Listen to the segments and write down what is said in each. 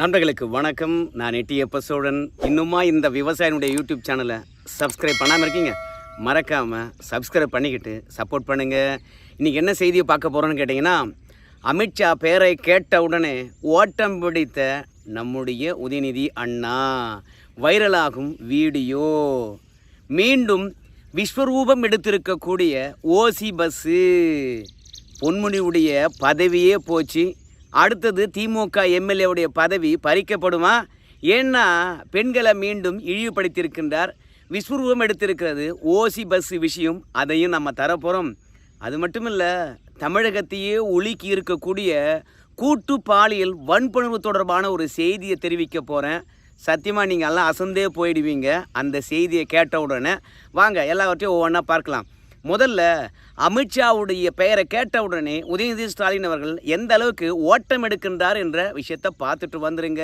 நண்பர்களுக்கு வணக்கம். நான் எட்டியப்ப சோழன் இன்னுமா இந்த விவசாயினுடைய யூடியூப் சேனலை சப்ஸ்கிரைப் பண்ணாமல் இருக்கீங்க? மறக்காமல் சப்ஸ்கிரைப் பண்ணிக்கிட்டு சப்போர்ட் பண்ணுங்கள் இன்றைக்கி என்ன செய்தியை பார்க்க போகிறோன்னு கேட்டிங்கன்னா அமித்ஷா பேரை கேட்ட உடனே ஓட்டம் பிடித்த நம்முடைய உதயநிதி அண்ணா. வைரலாகும் வீடியோ. மீண்டும் விஸ்வரூபம் எடுத்திருக்கக்கூடிய ஓசி பஸ்ஸு. பொன்முடியுடைய பதவியே போச்சு. அடுத்தது திமுக எம்எல்ஏவுடைய பதவி பறிக்கப்படுமா? ஏன்னா பெண்களை மீண்டும் இழிவுபடுத்தியிருக்கின்றார். விஸ்வரூபம் எடுத்திருக்கிறது. ஓசி பஸ் விஷயம் அதையும் நம்ம தரப்போகிறோம் அது மட்டும் இல்லை தமிழகத்தையே ஒழுக்கி இருக்கக்கூடிய கூட்டு பாலியல் வன்புணர்வு தொடர்பான ஒரு செய்தியை தெரிவிக்க போகிறேன் சத்தியமாக நீங்கள் எல்லாம் அசந்தே போயிடுவீங்க. அந்த செய்தியை கேட்ட உடனே வாங்க எல்லாவற்றையும் ஒவ்வொன்றா பார்க்கலாம். முதல்ல அமித்ஷாவுடைய பெயரை கேட்ட உடனே உதயநிதி ஸ்டாலின் அவர்கள் எந்த அளவுக்கு ஓட்டம் எடுக்கின்றார் என்ற விஷயத்தை பார்த்துட்டு வந்துருங்க.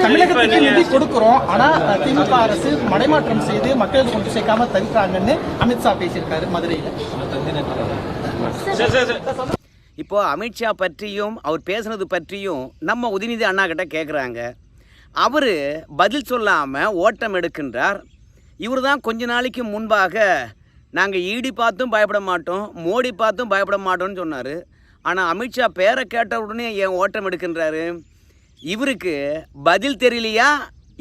தமிழகத்துக்கு நிதி கொடுக்கிறோம் ஆனா திமுக அரசு மடைமாற்றம் செய்து மக்களுக்கு கொண்டு சேர்க்காம தவிர்க்கிறாங்கன்னு அமித்ஷா பேசியிருக்காரு மதுரையில. இப்போ அமித்ஷா பற்றியும் அவர் பேசுனது பற்றியும் நம்ம உதயநிதி அண்ணா கிட்ட கேட்குறாங்க அவர் பதில் சொல்லாமல் ஓட்டம் எடுக்கின்றார். இவர் தான் கொஞ்ச நாளைக்கு முன்பாக நாங்கள் ஈடி பார்த்தும் பயப்பட மாட்டோம் மோடி பார்த்தும் பயப்பட மாட்டோம்னு சொன்னார். ஆனால் அமித்ஷா பேரை கேட்ட உடனே ஏன் ஓட்டம் எடுக்கின்றாரு? இவருக்கு பதில் தெரியலையா?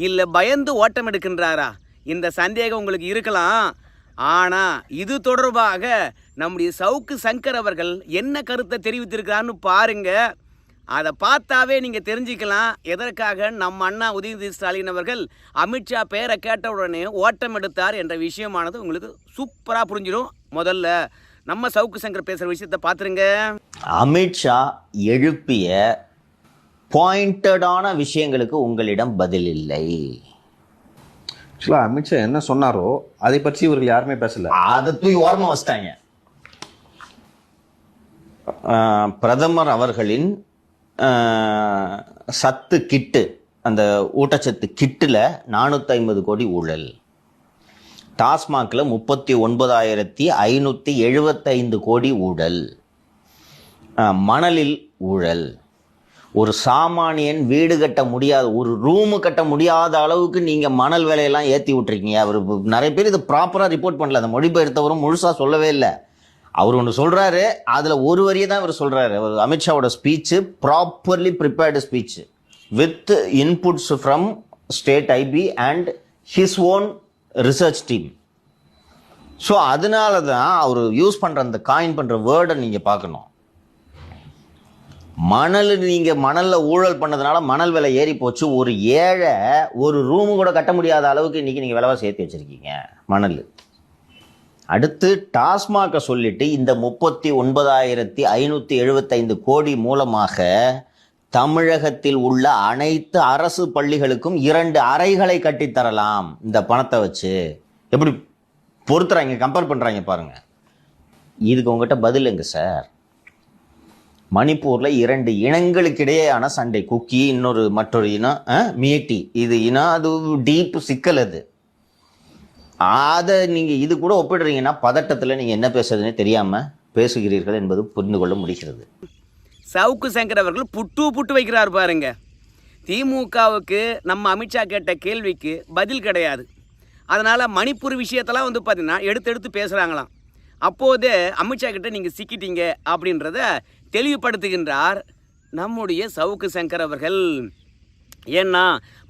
இல்லை பயந்து ஓட்டம் எடுக்கின்றாரா? இந்த சந்தேகம் உங்களுக்கு இருக்கலாம். ஆனால் இது தொடர்பாக நம்முடைய சவுக்கு சங்கர் அவர்கள் என்ன கருத்தை தெரிவித்திருக்கிறான்னு பாருங்கள் அதை பார்த்தாவே நீங்கள் தெரிஞ்சுக்கலாம். எதற்காக நம்ம அண்ணா உதயநிதி ஸ்டாலின் அவர்கள் அமித்ஷா பேரை கேட்ட உடனே ஓட்டம் எடுத்தார் என்ற விஷயமானது உங்களுக்கு சூப்பராக புரிஞ்சிடும் முதல்ல நம்ம சவுக்கு சங்கர் பேசுகிற விஷயத்தை பார்த்துருங்க. அமித்ஷா எழுப்பிய பாயிண்டடான விஷயங்களுக்கு உங்களிடம் பதில் இல்லை. ஆக்சுவலாக அமித்ஷா என்ன சொன்னாரோ அதை பற்றி இவர்கள் யாருமே பேசல. அதை தூக்கி ஓரமா வச்சிட்டாங்க. பிரதமர் அவர்களின் சத்து கிட்டு அந்த ஊட்டச்சத்து கிட்டில் நானூற்றி ஐம்பது கோடி ஊழல். டாஸ்மாகில் முப்பத்தி ஒன்பதாயிரத்தி ஐநூற்றி எழுபத்தைந்து கோடி ஊழல். மணலில் ஊழல். ஒரு சாமானியன் வீடு கட்ட முடியாத ஒரு ரூமு கட்ட முடியாத அளவுக்கு நீங்கள் மணல் விலையெல்லாம் ஏற்றி விட்ருக்கீங்க அவர் நிறைய பேர் இது ப்ராப்பராக ரிப்போர்ட் பண்ணல. அந்த மொழிபெயர்த்தவரும் முழுசாக சொல்லவே இல்லை. அவர் ஒன்று சொல்கிறாரு அதில் ஒரு வரியை தான் இவர் சொல்கிறாரு அவர் அமித்ஷாவோட speech properly prepared speech with inputs from state IB and his own research team so அதனால தான் அவர் யூஸ் பண்ணுற அந்த காயின் பண்ணுற வேர்டை நீங்கள் பார்க்கணும். மணல் நீங்கள் மணலில் ஊழல் பண்ணதுனால மணல் விலை ஏறி போச்சு. ஒரு ஏழை ஒரு ரூமு கூட கட்ட முடியாத அளவுக்கு இன்றைக்கி நீங்கள் விலைவாசி ஏற்றி வச்சுருக்கீங்க மணல். அடுத்து டாஸ்மாக சொல்லிட்டு இந்த முப்பத்தி ஒன்பதாயிரத்தி ஐநூற்றி எழுபத்தைந்து கோடி மூலமாக தமிழகத்தில் உள்ள அனைத்து அரசு பள்ளிகளுக்கும் இரண்டு அறைகளை கட்டித்தரலாம். இந்த பணத்தை வச்சு. எப்படி பொறுத்துறாங்க கம்பேர் பண்ணுறாங்க பாருங்க. இதுக்கு உங்ககிட்ட பதில் எங்க சார்? மணிப்பூரில் இரண்டு இனங்களுக்கிடையேயான சண்டை. குக்கி இன்னொரு மற்றொரு இனம் மியட்டி. இது இனம் அது டீப் சிக்கல் அது. அதை நீங்கள் இது கூட ஒப்பிடுறீங்கன்னா பதட்டத்தில் நீங்கள் என்ன பேசுறதுன்னே தெரியாமல் பேசுகிறீர்கள் என்பது புரிந்து கொள்ள முடிகிறது. சவுக்கு சங்கர் அவர்கள் புட்டு புட்டு வைக்கிறார் பாருங்க. திமுகவுக்கு நம்ம அமித்ஷா கேட்ட கேள்விக்கு பதில் கிடையாது. அதனால் மணிப்பூர் விஷயத்தெல்லாம் வந்து பார்த்தீங்கன்னா எடுத்து எடுத்து பேசுகிறாங்களாம் அப்போதே அமித்ஷா கிட்ட நீங்கள் சிக்கிட்டீங்க அப்படின்றத தெளிவுபடுத்துகின்றார் நம்முடைய சவுக்கு சங்கர் அவர்கள். ஏன்னா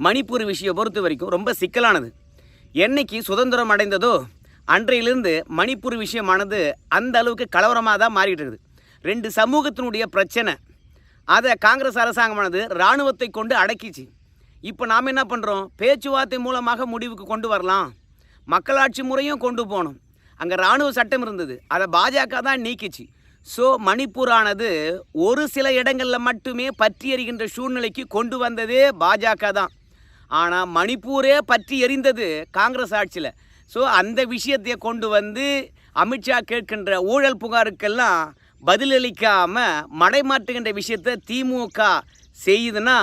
மணிப்பூர் விஷயம் பொறுத்த வரைக்கும் ரொம்ப சிக்கலானது. என்னைக்கு சுதந்திரம் அடைந்ததோ அன்றையிலிருந்து மணிப்பூர் விஷயமானது அந்த அளவுக்கு கலவரமாக தான் மாறிட்டு இருக்குது ரெண்டு சமூகத்தினுடைய பிரச்சனை அதை காங்கிரஸ் அரசாங்கமானது இராணுவத்தை கொண்டு அடக்கிச்சு. இப்போ நாம் என்ன பண்ணுறோம் பேச்சுவார்த்தை மூலமாக முடிவுக்கு கொண்டு வரலாம். மக்களாட்சி முறையும் கொண்டு போகணும். அங்கே இராணுவ சட்டம் இருந்தது. அதை பாஜக தான் நீக்கிச்சு. ஸோ மணிப்பூரானது ஒரு சில இடங்களில் மட்டுமே பற்றி எறிகின்ற சூழ்நிலைக்கு கொண்டு வந்ததே பாஜக தான். ஆனால் மணிப்பூரே பற்றி எரிந்தது காங்கிரஸ் ஆட்சியில். ஸோ அந்த விஷயத்தை கொண்டு வந்து அமித்ஷா கேட்கின்ற ஊழல் புகாருக்கெல்லாம் பதிலளிக்காமல் மடைமாற்றுகின்ற விஷயத்தை திமுக செய்யுதுன்னா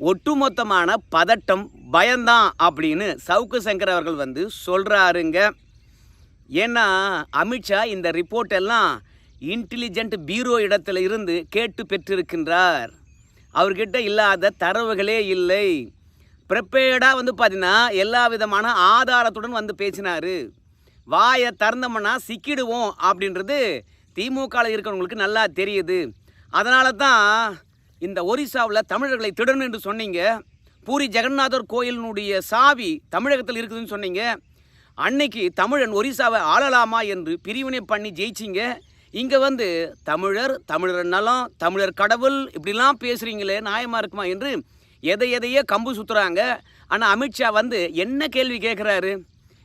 ஒட்டுமொத்தமான பதட்டம் பயம்தான் அப்படின்னு சவுக்கு சங்கர் அவர்கள் வந்து சொல்கிறாருங்க ஏன்னா அமித்ஷா இந்த ரிப்போர்ட் எல்லாம் இன்டெலிஜென்ட் பீரோ இடத்துல இருந்து கேட்டு பெற்றிருக்கின்றார். அவர்கிட்ட இல்லாத தரவுகளே இல்லை. ப்ரிப்பேர்டாக வந்து பார்த்தீங்கன்னா எல்லா விதமான ஆதாரத்துடன் வந்து பேசினார். வாயை திறந்தோம்னா சிக்கிடுவோம் அப்படின்றது திமுகவில் இருக்கிறவங்களுக்கு நல்லா தெரியுது. அதனால தான் இந்த ஒரிசாவில் தமிழர்களை திடணும் என்று சொன்னீங்க. பூரி ஜெகநாதர் கோயிலினுடைய சாவி தமிழகத்தில் இருக்குதுன்னு சொன்னீங்க. அன்னைக்கு தமிழன் ஒரிசாவை ஆளலாமா என்று பிரிவினை பண்ணி ஜெயிச்சிங்க. இங்கே வந்து தமிழர் தமிழர் நலம் தமிழர் கடவுள் இப்படிலாம் பேசுகிறீங்களே நியாயமாக இருக்குமா என்று எதை எதையோ கம்பு சுற்றுறாங்க ஆனால் அமித்ஷா வந்து என்ன கேள்வி கேட்குறாரு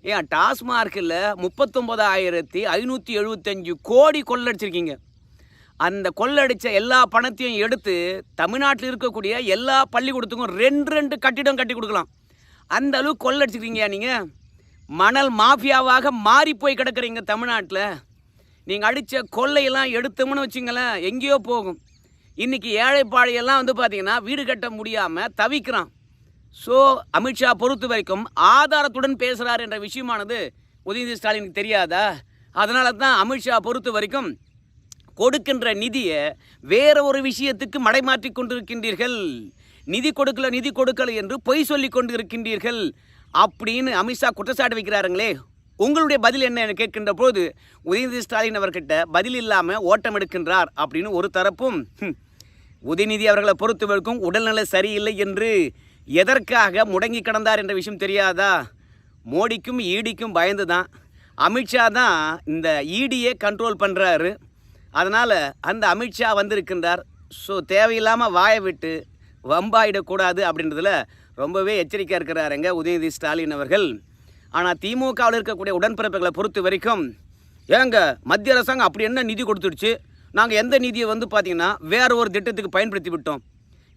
ஏன் டாஸ்மார்க்கில் முப்பத்தொம்போதாயிரத்தி ஐநூற்றி எழுபத்தஞ்சு கோடி கொள்ளடிச்சிருக்கீங்க. அந்த கொள்ளடித்த எல்லா பணத்தையும் எடுத்து தமிழ்நாட்டில் இருக்கக்கூடிய எல்லா பள்ளிக்கூடத்துக்கும் ரெண்டு ரெண்டு கட்டிடம் கட்டி கொடுக்கலாம். அந்த அளவு கொள்ளடிச்சிருக்கீங்க நீங்கள் மணல் மாஃபியாவாக மாறி போய் கிடக்குறீங்க தமிழ்நாட்டில். நீங்கள் அடித்த கொள்ளையெல்லாம் எடுத்தோம்னு வச்சுங்களேன் எங்கேயோ போகும். இன்றைக்கி ஏழைப்பாழையெல்லாம் வந்து பார்த்திங்கன்னா வீடு கட்ட முடியாமல் தவிக்கிறான். ஸோ அமித்ஷா பொறுத்த வரைக்கும் ஆதாரத்துடன் பேசுகிறார் என்ற விஷயமானது உதயநிதி ஸ்டாலினுக்கு தெரியாதா? அதனால தான் அமித்ஷா பொறுத்த வரைக்கும் கொடுக்கின்ற நிதியை வேற ஒரு விஷயத்துக்கு மடைமாற்றி கொண்டிருக்கின்றீர்கள். நிதி கொடுக்கல நிதி கொடுக்கல என்று பொய் சொல்லி கொண்டு இருக்கின்றீர்கள் அப்படின்னு அமித்ஷா குற்றச்சாட்டு வைக்கிறாருங்களே. உங்களுடைய பதில் என்ன என கேட்கின்ற போது உதயநிதி ஸ்டாலின் அவர்கிட்ட பதில் இல்லாமல் ஓட்டம் எடுக்கின்றார் அப்படின்னு ஒரு தரப்பும் உதயநிதி அவர்களை பொறுத்தவரைக்கும் உடல்நிலை சரியில்லை என்று எதற்காக முடங்கி கிடந்தார் என்ற விஷயம் தெரியாதா? மோடிக்கும் ஈடிக்கும் பயந்து தான் அமித்ஷா தான் இந்த ஈடியை கண்ட்ரோல் பண்ணுறாரு அதனால் அந்த அமித்ஷா வந்திருக்கின்றார். ஸோ தேவையில்லாமல் வாயை விட்டு வம்பாயிடக்கூடாது அப்படின்றதுல ரொம்பவே எச்சரிக்கையாக இருக்கிறாருங்க உதயநிதி ஸ்டாலின் அவர்கள். ஆனால் திமுகவில் இருக்கக்கூடிய உடன்பிறப்புகளை பொறுத்த வரைக்கும் ஏங்க மத்திய அரசாங்கம் அப்படி என்ன நிதி கொடுத்துடுச்சு? நாங்கள் எந்த நிதியை வந்து பார்த்திங்கன்னா வேறு ஒரு திட்டத்துக்கு பயன்படுத்தி விட்டோம்.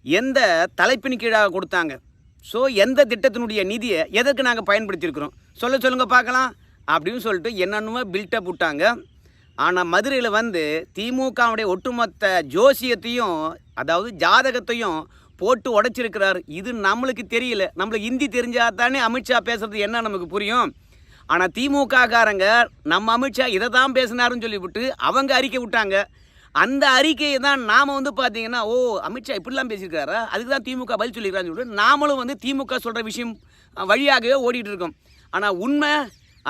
எந்த தலைப்பின் கீழாக கொடுத்தாங்க? ஸோ எந்த திட்டத்தினுடைய நிதியை எதற்கு நாங்கள் பயன்படுத்தியிருக்கிறோம்? சொல்ல சொல்லுங்கள் பார்க்கலாம். அப்படின்னு சொல்லிட்டு என்னென்னமோ பில்டப் விட்டாங்க. ஆனால் மதுரையில் வந்து திமுகவுடைய ஒட்டுமொத்த ஜோசியத்தையும் அதாவது ஜாதகத்தையும் போட்டு உடைச்சிருக்கிறார். இது நம்மளுக்கு தெரியல. நம்மளுக்கு ஹிந்தி தெரிஞ்சால் தானே அமித்ஷா பேசுறது என்ன நமக்கு புரியும்? ஆனால் திமுக காரங்க நம்ம அமித்ஷா இதை தான் பேசினாருன்னு சொல்லிவிட்டு அவங்க அறிக்கை விட்டாங்க. அந்த அறிக்கையை தான் நாம் வந்து பார்த்தீங்கன்னா ஓ அமித்ஷா இப்படிலாம் பேசியிருக்காரா அதுக்கு தான் திமுக பதில் சொல்லியிருக்காருன்னு சொல்லிட்டு நாமளும் வந்து திமுக சொல்கிற விஷயம் வழியாகவே ஓடிட்டு இருக்கோம். ஆனால் உண்மை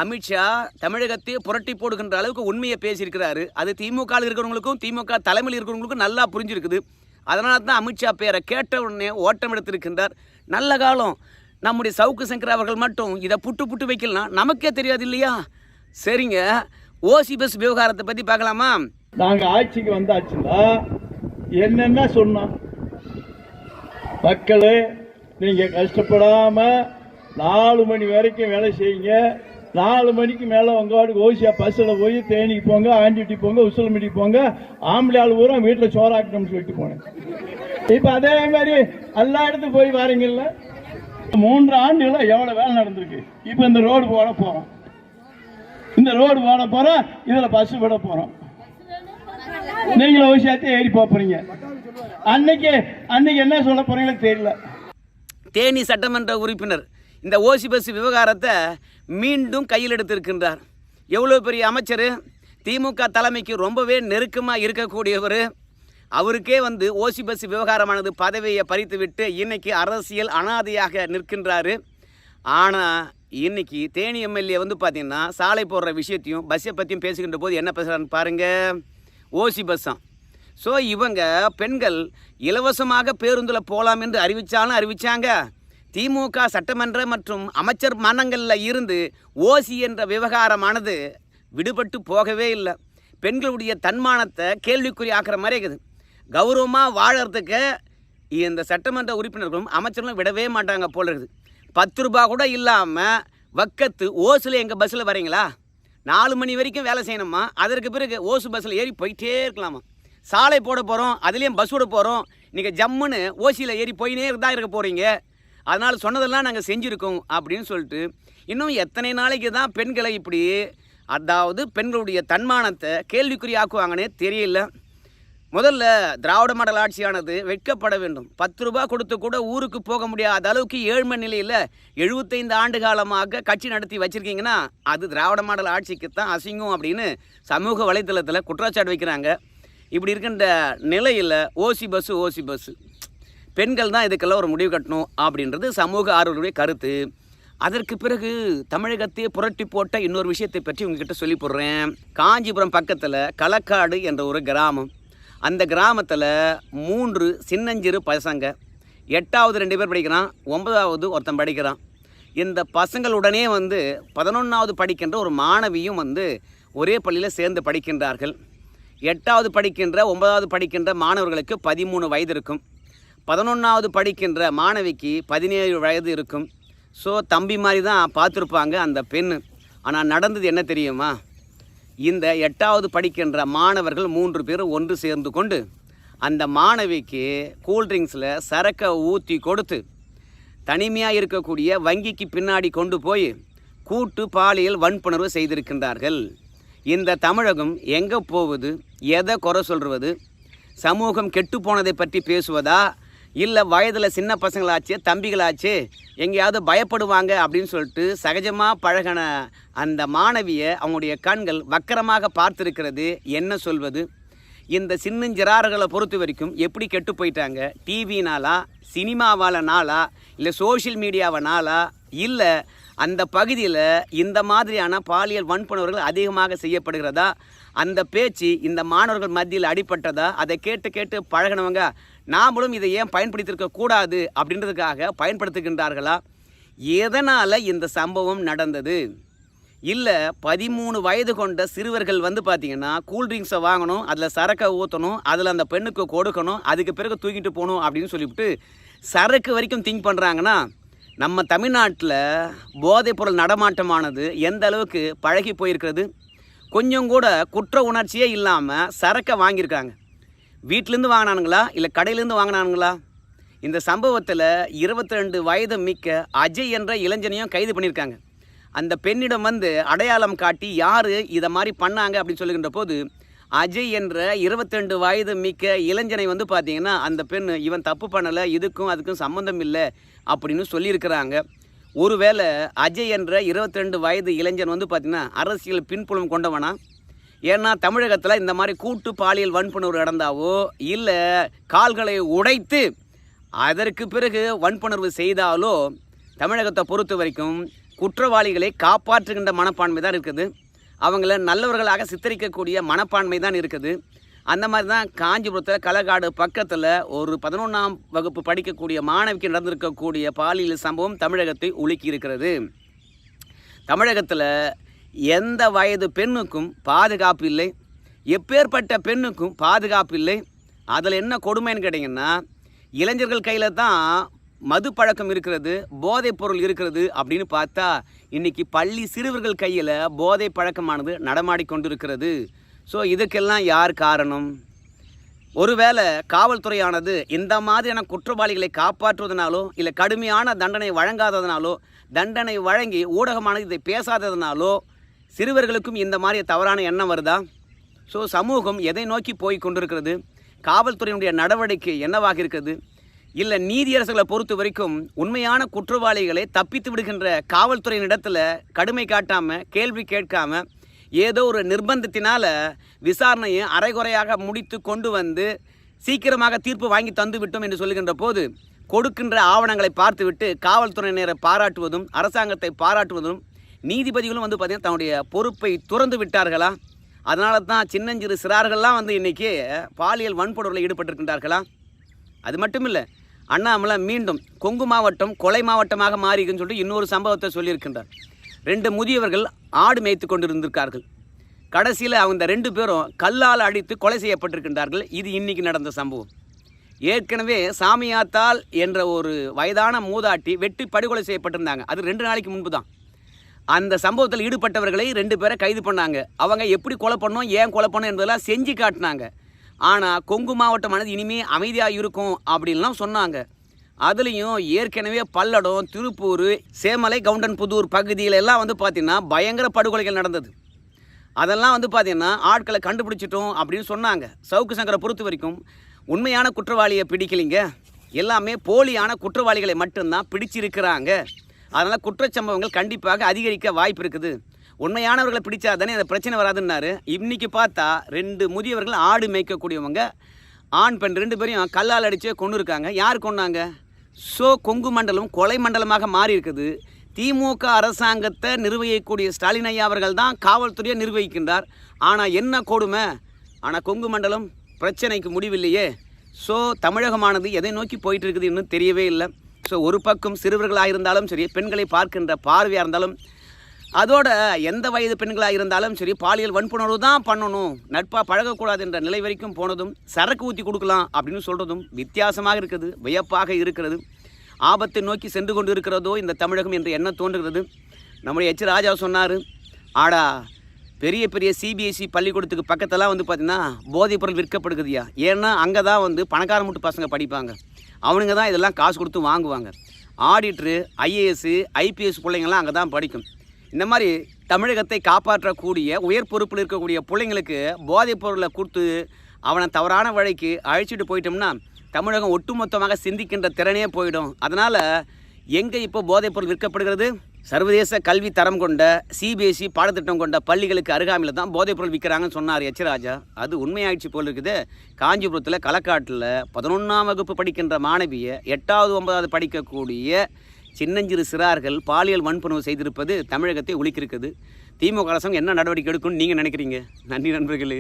அமித்ஷா தமிழகத்தை புரட்டி போடுகின்ற அளவுக்கு உண்மையை பேசியிருக்கிறாரு. அது திமுகவில் இருக்கிறவங்களுக்கும் திமுக தலைமையில் இருக்கிறவங்களுக்கும் நல்லா புரிஞ்சிருக்குது. அதனால தான் அமித்ஷா பேரை கேட்ட உடனே ஓட்டம் எடுத்திருக்கின்றார். நல்ல காலம். நம்முடைய சவுக்கு சங்கர் அவர்கள் மட்டும் இதை புட்டு புட்டு வைக்கலாம் நமக்கே தெரியாது இல்லையா? சரிங்க. ஓசி பஸ் விவகாரத்தை பற்றி பார்க்கலாமா? நாங்க ஆட்சிக்கு வந்தாச்சுன்னா என்னென்ன சொன்னோம்? மக்களே நீங்க கஷ்டப்படாம நாலு மணி வரைக்கும் வேலை செய்யுங்க. நாலு மணிக்கு மேல உங்க வாட்டுக்கு ஓசியா பஸ்ல போய் தேனிக்கு போங்க ஆண்டிட்டி போங்க உசிலம்பட்டி போங்க ஆம்பளை ஆள் பூரா வீட்டுல சோறாக்கணும்னு சொல்லிட்டு போனேன். இப்ப அதே மாதிரி எல்லா இடத்துக்கும் போய் வரீங்கல்ல? மூன்று ஆண்டுகள எவ்வளவு வேலை நடந்திருக்கு? இப்ப இந்த ரோடு போட போறோம். இந்த ரோடு போட போறோம் இதுல பஸ் விட போறோம். நீங்களும் ஓசியாத்தே ஏறி போறீங்க. அன்னைக்கு அன்னைக்கு என்ன சொல்ல போறீங்களோ தெரியல. தேனி சட்டமன்ற உறுப்பினர் இந்த ஓசி பஸ் விவகாரத்தை மீண்டும் கையில் எடுத்திருக்கின்றார். எவ்வளோ பெரிய அமைச்சர்? திமுக தலைமைக்கு ரொம்பவே நெருக்கமாக இருக்கக்கூடியவர். அவருக்கே வந்து ஓசி பஸ் விவகாரமானது பதவியை பறித்துவிட்டு இன்றைக்கி அரசியல் அனாதையாக நிற்கின்றாரு. ஆனால் இன்றைக்கி தேனி எம்எல்ஏ வந்து பார்த்திங்கன்னா சாலை போடுற விஷயத்தையும் பஸ்ஸை பற்றியும் பேசுகின்ற போது என்ன பேசுகிறான்னு பாருங்கள் ஓசி பஸ்ஸாம் ஸோ இவங்க பெண்கள் இலவசமாக பேருந்தில் போகலாம் என்று அறிவித்தாலும் அறிவித்தாங்க திமுக சட்டமன்ற மற்றும் அமைச்சர் மனங்களில் இருந்து ஓசி என்ற விவகாரமானது விடுபட்டு போகவே இல்லை. பெண்களுடைய தன்மானத்தை கேள்விக்குறி ஆக்கிற மாதிரி இருக்குது. கௌரவமாக வாழறதுக்கு இந்த சட்டமன்ற உறுப்பினர்களும் அமைச்சர்களும் விடவே மாட்டாங்க போல இருக்குது. பத்து ரூபா கூட இல்லாமல் வக்கத்து ஓசில் எங்கள் பஸ்ஸில் வரீங்களா? நாலு மணி வரைக்கும் வேலை செய்யணுமா? அதற்கு பிறகு ஓசு பஸ்ஸில் ஏறி போயிட்டே இருக்கலாமா? சாலை போட போகிறோம் அதுலேயும் பஸ் விட போகிறோம் நீங்கள் ஜம்முன்னு ஓசியில் ஏறி போயினே தான் இருக்க போகிறீங்க அதனால் சொன்னதெல்லாம் நாங்கள் செஞ்சுருக்கோம் அப்படின்னு சொல்லிட்டு இன்னும் எத்தனை நாளைக்கு தான் பெண்களை இப்படி அதாவது பெண்களுடைய தன்மானத்தை கேள்விக்குறியாக்குவாங்கன்னே தெரியல. முதல்ல திராவிட மாடல் ஆட்சியானது வெட்கப்பட வேண்டும். பத்து ரூபா கொடுத்து கூட ஊருக்கு போக முடியாத அளவுக்கு ஏழ்மை நிலையில் எழுபத்தைந்து ஆண்டு காலமாக கட்சி நடத்தி வச்சுருக்கீங்கன்னா அது திராவிட மாடல் ஆட்சிக்கு தான் அசிங்கம் அப்படின்னு சமூக வலைத்தளத்தில் குற்றச்சாட்டு வைக்கிறாங்க. இப்படி இருக்கின்ற நிலையில் ஓசி பஸ்ஸு ஓசி பஸ்ஸு. பெண்கள் தான் இதுக்கெல்லாம் ஒரு முடிவு கட்டணும் அப்படின்றது சமூக ஆர்வலருடைய கருத்து. அதற்கு பிறகு தமிழகத்தையே புரட்டி போட்ட இன்னொரு விஷயத்தை பற்றி உங்ககிட்ட சொல்லி போடுறேன். காஞ்சிபுரம் பக்கத்தில் களக்காடு என்ற ஒரு கிராமம். அந்த கிராமத்தில் மூன்று சின்னஞ்சிறு பசங்க. எட்டாவது ரெண்டு பேர் படிக்கிறான் ஒன்பதாவது ஒருத்தன் படிக்கிறான். இந்த பசங்களுடனே வந்து பதினொன்றாவது படிக்கின்ற ஒரு மாணவியும் வந்து ஒரே பள்ளியில் சேர்ந்து படிக்கின்றார்கள். எட்டாவது படிக்கின்ற ஒன்பதாவது படிக்கின்ற மாணவர்களுக்கு பதிமூணு வயது இருக்கும். பதினொன்றாவது படிக்கின்ற மாணவிக்கு பதினேழு வயது இருக்கும். ஸோ தம்பி மாதிரி தான் பார்த்துருப்பாங்க அந்த பெண் ஆனால் நடந்தது என்ன தெரியுமா? இந்த எட்டாவது படிக்கின்ற மாணவர்கள் மூன்று பேரும் ஒன்று சேர்ந்து கொண்டு அந்த மாணவிக்கு கூல்ட்ரிங்க்ஸில் சரக்கை ஊற்றி கொடுத்து தனிமையாக இருக்கக்கூடிய வங்கிக்கு பின்னாடி கொண்டு போய் கூட்டு பாலியல் வன்புணர்வு செய்திருக்கின்றார்கள். இந்த தமிழகம் எங்கே போகுது? எதை குறை சொல்வது சமூகம் கெட்டு போனதை பற்றி பேசுவதா? இல்லை வயதில் சின்ன பசங்களாச்சு தம்பிகளாச்சு எங்கேயாவது பயப்படுவாங்க அப்படின்னு சொல்லிட்டு சகஜமாக பழகின அந்த மாணவியை அவங்களுடைய கண்கள் வக்கரமாக பார்த்துருக்கிறது. என்ன சொல்வது? இந்த சின்னஞ்சிறார்களை பொறுத்த வரைக்கும் எப்படி கெட்டு போயிட்டாங்க? டிவினாலா சினிமாவால் நாளா இல்லை சோஷியல் மீடியாவனாலா இல்லை அந்த பகுதியில் இந்த மாதிரியான பாலியல் வன்புணர்வுகள் அதிகமாக செய்யப்படுகிறதா? அந்த பேச்சு இந்த மாணவர்கள் மத்தியில் அடிப்பட்டதா அதை கேட்டு கேட்டு பழகினவங்க நாமளும் இதை ஏன் பயன்படுத்தியிருக்க கூடாது அப்படின்றதுக்காக பயன்படுத்துகின்றார்களா? எதனால் இந்த சம்பவம் நடந்தது? இல்லை பதிமூணு வயது கொண்ட சிறுவர்கள் வந்து பார்த்தீங்கன்னா கூல்ட்ரிங்க்ஸை வாங்கணும் அதில் சரக்கை ஊற்றணும் அதில் அந்த பெண்ணுக்கு கொடுக்கணும் அதுக்கு பிறகு தூக்கிட்டு போகணும் அப்படின்னு சொல்லிவிட்டு சரக்கு வரைக்கும் திங்க் பண்ணுறாங்கன்னா நம்ம தமிழ்நாட்டில் போதைப்பொருள் நடமாட்டமானது எந்த அளவுக்கு பழகி போயிருக்கிறது? கொஞ்சம் கூட குற்ற உணர்ச்சியே இல்லாமல் சரக்கை வாங்கியிருக்காங்க. வீட்டிலேருந்து வாங்கினானுங்களா? இல்லை கடையிலேருந்து வாங்கினானுங்களா? இந்த சம்பவத்தில் இருபத்தி ரெண்டு வயது மிக்க அஜய் என்ற இளைஞனையும் கைது பண்ணியிருக்காங்க. அந்த பெண்ணிடம் வந்து அடையாளம் காட்டி யார் இதை மாதிரி பண்ணாங்க அப்படின்னு சொல்லுகின்ற போது அஜய் என்ற 22 வயது மிக்க இளைஞனை வந்து பார்த்தீங்கன்னா அந்த பெண் இவன் தப்பு பண்ணலை இதுக்கும் அதுக்கும் சம்மந்தம் இல்லை அப்படின்னு சொல்லியிருக்கிறாங்க. ஒருவேளை அஜய் என்ற 22 வயது இளைஞன் வந்து பார்த்திங்கன்னா அரசியல் பின்புலம் கொண்டவனா? ஏன்னா தமிழகத்தில் இந்த மாதிரி கூட்டு பாலியல் வன்புணர்வு நடந்தாவோ இல்லை கால்களை உடைத்து அதற்கு பிறகு வன்புணர்வு செய்தாலோ தமிழகத்தை பொறுத்த வரைக்கும் குற்றவாளிகளை காப்பாற்றுகின்ற மனப்பான்மை தான் இருக்குது. அவங்கள நல்லவர்களாக சித்தரிக்கக்கூடிய மனப்பான்மை தான் இருக்குது. அந்த மாதிரி தான் காஞ்சிபுரத்தில் களக்காடு பக்கத்தில் ஒரு பதினொன்றாம் வகுப்பு படிக்கக்கூடிய மாணவிக்கு நடந்திருக்கக்கூடிய பாலியல் சம்பவம் தமிழகத்தை உலுக்கி இருக்கிறது. தமிழகத்தில் எந்த வயது பெண்ணுக்கும் பாதுகாப்பு இல்லை. எப்பேற்பட்ட பெண்ணுக்கும் பாதுகாப்பு இல்லை. அதில் என்ன கொடுமைன்னு கேட்டிங்கன்னா இளைஞர்கள் கையில் தான் மது பழக்கம் இருக்கிறது போதைப் பொருள் இருக்கிறது அப்படின்னு பார்த்தா இன்றைக்கி பள்ளி சிறுவர்கள் கையில் போதை பழக்கமானது நடமாடிக்கொண்டிருக்கிறது ஸோ இதுக்கெல்லாம் யார் காரணம்? ஒருவேளை காவல்துறையானது இந்த மாதிரியான குற்றவாளிகளை காப்பாற்றுவதனாலோ இல்லை கடுமையான தண்டனை வழங்காததனாலோ தண்டனை வழங்கி ஊடகமானது இதை பேசாததுனாலோ சிறுவர்களுக்கும் இந்த மாதிரி தவறான எண்ணம் வருதா? ஸோ சமூகம் எதை நோக்கி போய் கொண்டிருக்கிறது? காவல்துறையினுடைய நடவடிக்கை என்னவாக இருக்கிறது? இல்லை நீதியரசுகளை பொறுத்த வரைக்கும் உண்மையான குற்றவாளிகளை தப்பித்து விடுகின்ற காவல்துறையினிடத்தில் கடுமை காட்டாமல் கேள்வி கேட்காம ஏதோ ஒரு நிர்பந்தத்தினால் விசாரணையை அரைகுறையாக முடித்து கொண்டு வந்து சீக்கிரமாக தீர்ப்பு வாங்கி தந்து விட்டோம் என்று சொல்லுகின்ற போது கொடுக்கின்ற ஆவணங்களை பார்த்துவிட்டு காவல்துறையினரை பாராட்டுவதும் அரசாங்கத்தை பாராட்டுவதும் நீதிபதிகளும் வந்து பார்த்திங்கன்னா தன்னுடைய பொறுப்பை துறந்து விட்டார்களா? அதனால தான் சின்னஞ்சிறு சிறார்கள்லாம் வந்து இன்றைக்கி பாலியல் வன்பொருளில் ஈடுபட்டிருக்கின்றார்களா? அது மட்டும் இல்லை அண்ணாமலை மீண்டும் கொங்கு மாவட்டம் கொலை மாவட்டமாக மாறிக்குன்னு சொல்லிட்டு இன்னொரு சம்பவத்தை சொல்லியிருக்கின்றார். ரெண்டு முதியவர்கள் ஆடு மேய்த்து கொண்டிருந்திருக்கார்கள். கடைசியில் அவங்க ரெண்டு பேரும் கல்லால் அடித்து கொலை செய்யப்பட்டிருக்கின்றார்கள். இது இன்றைக்கி நடந்த சம்பவம். ஏற்கனவே சாமியாத்தாள் என்ற ஒரு வயதான மூதாட்டி வெட்டி படுகொலை செய்யப்பட்டிருந்தாங்க. அது ரெண்டு நாளைக்கு முன்பு தான் அந்த சம்பவத்தில் ஈடுபட்டவர்களை ரெண்டு பேரை கைது பண்ணாங்க. அவங்க எப்படி கொலை பண்ணோம் ஏன் கொலை பண்ணோம் என்பதெல்லாம் செஞ்சு காட்டினாங்க. ஆனால் கொங்கு மாவட்டமானது இனிமே அமைதியாக இருக்கும் அப்படின்லாம் சொன்னாங்க. அதுலேயும் ஏற்கனவே பல்லடம் திருப்பூர் சேமலை கவுண்டன் புதூர் எல்லாம் வந்து பார்த்திங்கன்னா பயங்கர படுகொலைகள் நடந்தது. அதெல்லாம் வந்து பார்த்திங்கன்னா ஆட்களை கண்டுபிடிச்சிட்டோம் அப்படின்னு சொன்னாங்க. சவுக்கு சங்கரை பொறுத்த வரைக்கும் உண்மையான குற்றவாளியை பிடிக்கலைங்க. எல்லாமே போலியான குற்றவாளிகளை மட்டும்தான் பிடிச்சிருக்கிறாங்க. அதனால் குற்றச்சம்பவங்கள் கண்டிப்பாக அதிகரிக்க வாய்ப்பு இருக்குது. உண்மையானவர்களை பிடிச்சா தானே அந்த பிரச்சனை வராதுன்னாரு. இன்னைக்கு பார்த்தா ரெண்டு முதியவர்கள் ஆடு மேய்க்கக்கூடியவங்க ஆண் பெண் ரெண்டு பேரையும் கல்லால் அடித்து கொண்டு இருக்காங்க யார் கொண்டாங்க ஸோ கொங்கு மண்டலம் கொலை மண்டலமாக மாறி இருக்குது திமுக அரசாங்கத்தை நிர்வகிக்கக்கூடிய ஸ்டாலின் ஐயா அவர்கள் தான் காவல்துறையை நிர்வகிக்கின்றார். ஆனால் என்ன கொடுமை? ஆனால் கொங்கு மண்டலம் பிரச்சனைக்கு முடிவில்லையே. ஸோ தமிழகமானது எதை நோக்கி போயிட்டு இருக்குது இன்னும் தெரியவே இல்லை. ஸோ ஒரு பக்கம் சிறுவர்களாக இருந்தாலும் சரி பெண்களை பார்க்கின்ற பார்வையாக இருந்தாலும் அதோட எந்த வயது பெண்களாக இருந்தாலும் சரி பாலியல் வன்புணர்வு தான் பண்ணணும். நட்பாக பழகக்கூடாது என்ற நிலை வரைக்கும் போனதும் சரக்கு ஊற்றி கொடுக்கலாம் அப்படின்னு சொல்கிறதும் வித்தியாசமாக இருக்குது வியப்பாக இருக்கிறது. ஆபத்தை நோக்கி சென்று கொண்டு இருக்கிறதோ இந்த தமிழகம் என்று எண்ணம் தோன்றுகிறது? நம்முடைய எச். ராஜா சொன்னார் ஆடா பெரிய பெரிய சிபிஎஸ்சி பள்ளிக்கூடத்துக்கு பக்கத்தெல்லாம் வந்து பார்த்தீங்கன்னா போதைப் பொருள் விற்கப்படுகுதுயா ஏன்னா அங்கே தான் வந்து பணக்கார மூட்டு பசங்க படிப்பாங்க. அவனுங்க தான் இதெல்லாம் காசு கொடுத்து வாங்குவாங்க. ஆடிட்ரு ஐஏஎஸ்ஸு ஐபிஎஸ் பிள்ளைங்கள்லாம் அங்கே தான் படிக்கும். இந்த மாதிரி தமிழகத்தை காப்பாற்றக்கூடிய உயர் பொறுப்பில் இருக்கக்கூடிய பிள்ளைங்களுக்கு போதைப் பொருளை கொடுத்து அவனை தவறான வழிக்கு அழைச்சிட்டு போயிட்டோம்னா தமிழகம் ஒட்டுமொத்தமாக சிந்திக்கின்ற திறனே போயிடும். அதனால் எங்கே இப்போ போதைப் பொருள் விற்கப்படுகிறது? சர்வதேச கல்வி தரம் கொண்ட சிபிஎஸ்சி பாடத்திட்டம் கொண்ட பள்ளிகளுக்கு அருகாமையில் தான் போதைப் பொருள் விற்கிறாங்கன்னு சொன்னார் எச்சராஜா அது உண்மையாயிடுச்சு போல் இருக்குது. காஞ்சிபுரத்தில் களக்காட்டில் பதினொன்றாம் வகுப்பு படிக்கின்ற மாணவியை எட்டாவது ஒன்பதாவது படிக்கக்கூடிய சின்னஞ்சிறு சிறார்கள் பாலியல் வன்புணர்வு செய்திருப்பது தமிழகத்தை ஒழிக்கிருக்குது திமுக அரசாங்கம் என்ன நடவடிக்கை எடுக்கும்னு நீங்கள் நினைக்கிறீங்க? நன்றி நண்பர்களே.